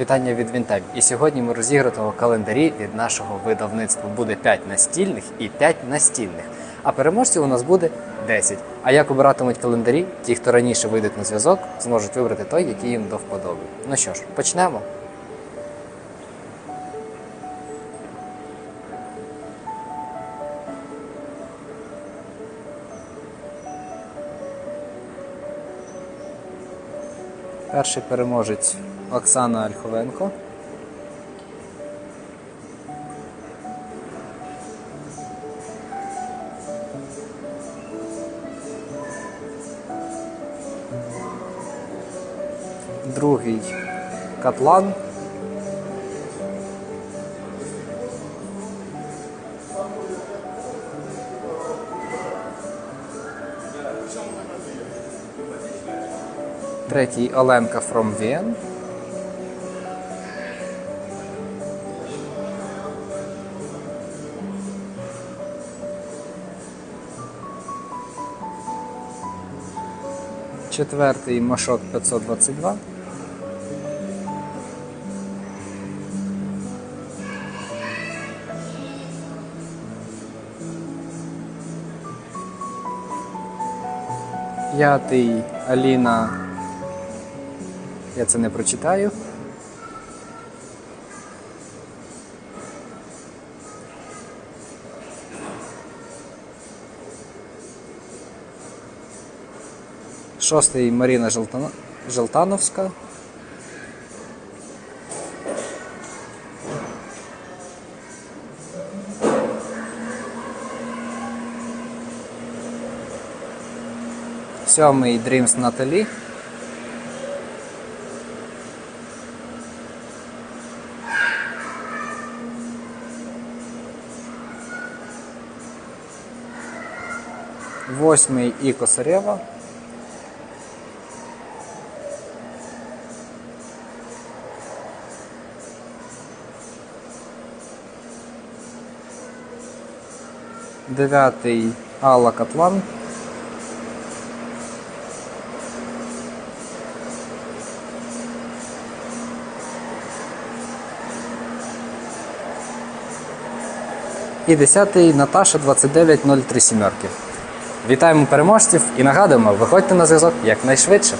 Вітання від Вінтайм. І сьогодні ми розігратимо календарі від нашого видавництва. Буде 5 настільних і 5 настільних. А переможців у нас буде 10. А як обиратимуть календарі, ті, хто раніше вийдуть на зв'язок, зможуть вибрати той, який їм до вподоби. Ну що ж, почнемо. Перший переможець Оксана Ольховенко. Другий Катлан. Третій Оленка from Wien. Четвертий Машок 522. П'ятий Аліна. Я це не прочитаю. Шостий Маріна Желтано- Желтановська. Сьомий Dreams Наталі. Восьмий і Косарєва. Дев'ятий Алла Катлан. І десятий Наташа 2903 сімерки. Вітаємо переможців і нагадуємо, виходьте на зв'язок якнайшвидше.